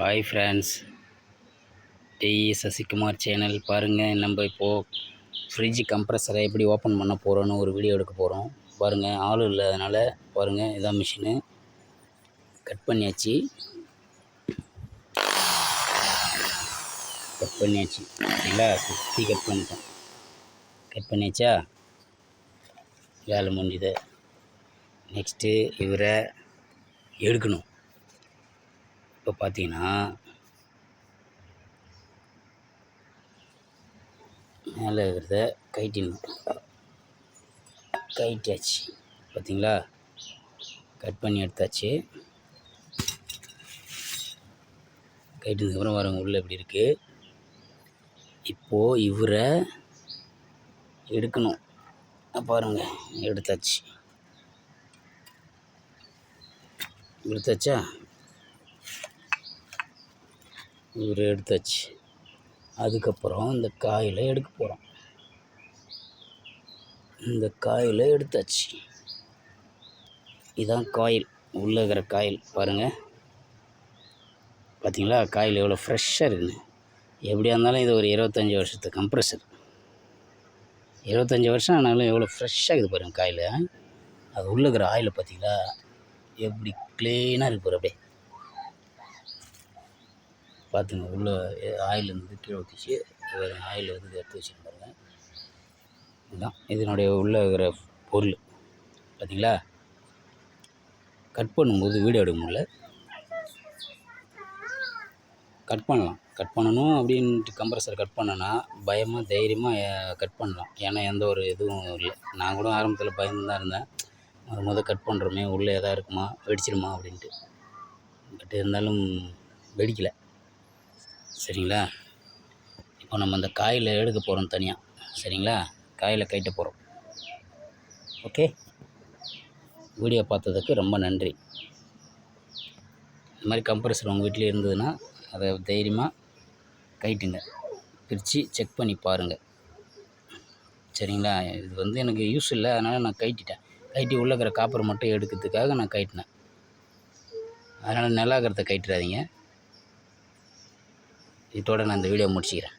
Hi friends TE Sasikumar channel பாருங்கள் நம்ம இப்போது ஃப்ரிட்ஜ் கம்ப்ரஸரை எப்படி ஓப்பன் பண்ண போகிறோன்னு ஒரு வீடியோ எடுக்க போகிறோம் பாருங்கள் ஆள் இல்லாதனால பாருங்கள் இதான் மிஷினு கட் பண்ணியாச்சு. கட் பண்ணியாச்சு. இல்லை சுற்றி கட் பண்ணிட்டோம். கட் பண்ணியாச்சா? வேலை முடிஞ்சுது. நெக்ஸ்ட்டு இவரை எடுக்கணும். இப்போ பார்த்தீங்கன்னா மேலே இருக்கிறத கைட்டிடணும் கைட்டியாச்சு பார்த்தீங்களா? கட் பண்ணி எடுத்தாச்சு. கைட்டினதுக்கப்புறம் வரவங்க உள்ளே இப்படி இருக்குது இப்போது இவரை எடுக்கணும். பாருங்க எடுத்தாச்சு. எடுத்தாச்சா? இவர் எடுத்தாச்சு. அதுக்கப்புறம் இந்த காயில் எடுக்க போகிறோம் இந்த காயில் எடுத்தாச்சு. இதுதான் காயில். உள்ளே இருக்கிற காயில். பாருங்கள் பார்த்தீங்களா காயில் எவ்வளோ ஃப்ரெஷ்ஷாக இருக்குன்னு. எப்படியா இருந்தாலும் இது ஒரு இருபத்தஞ்சி வருஷத்து கம்ப்ரெசர் இருபத்தஞ்சி வருஷம் ஆனாலும் எவ்வளோ ஃப்ரெஷ்ஷாக இருக்குது பாருங்கள் காயில். அது உள்ளே இருக்கிற ஆயில் பார்த்தீங்களா எப்படி க்ளீனாக இருக்குது பாரு அப்படியே. பார்த்துங்க உள்ளே ஆயில் இருந்தது கீழே ஊற்றிச்சு ஆயில் வந்து எடுத்து வச்சுருக்க இதுதான். இதனுடைய உள்ளே இருக்கிற பொருள். பார்த்தீங்களா கட் பண்ணும்போது வீடியோ எடுக்க முடியல. கட் பண்ணலாம். கட் பண்ணணும் அப்படின்ட்டு கம்ப்ரஸர் கட் பண்ணனா பயமாக தைரியமாக கட் பண்ணலாம். ஏன்னா எந்த ஒரு இதுவும் இல்லை. நான் கூட ஆரம்பத்தில் பயந்து தான் இருந்தேன். முத முத கட் பண்ணுறோமே உள்ளே எதாவது இருக்குமா வெடிச்சிடுமா அப்படின்ட்டு. பட் இருந்தாலும் வெடிக்கலை. சரிங்களா? இப்போ நம்ம அந்த காயில் எடுக்க போகிறோம் தனியாக சரிங்களா? காயில் கைட்ட போகிறோம் ஓகே? வீடியோ பார்த்ததுக்கு ரொம்ப நன்றி. இந்த மாதிரி கம்ப்ரஸர் உங்கள் வீட்டிலே இருந்ததுன்னா அதை தைரியமாக கைட்டுங்க பிரித்து செக் பண்ணி பாருங்கள் சரிங்களா? இது வந்து எனக்கு யூஸ் இல்லை அதனால் நான் கைட்டிட்டேன். கைட்டி உள்ளே இருக்கிற காப்பர் மட்டும் எடுக்கிறதுக்காக நான் கைட்டினேன். அதனால் நல்லாக்கிறத கைட்டுறாதீங்க இதோட நான் இந்த வீடியோ முடிச்சுக்கிறேன்.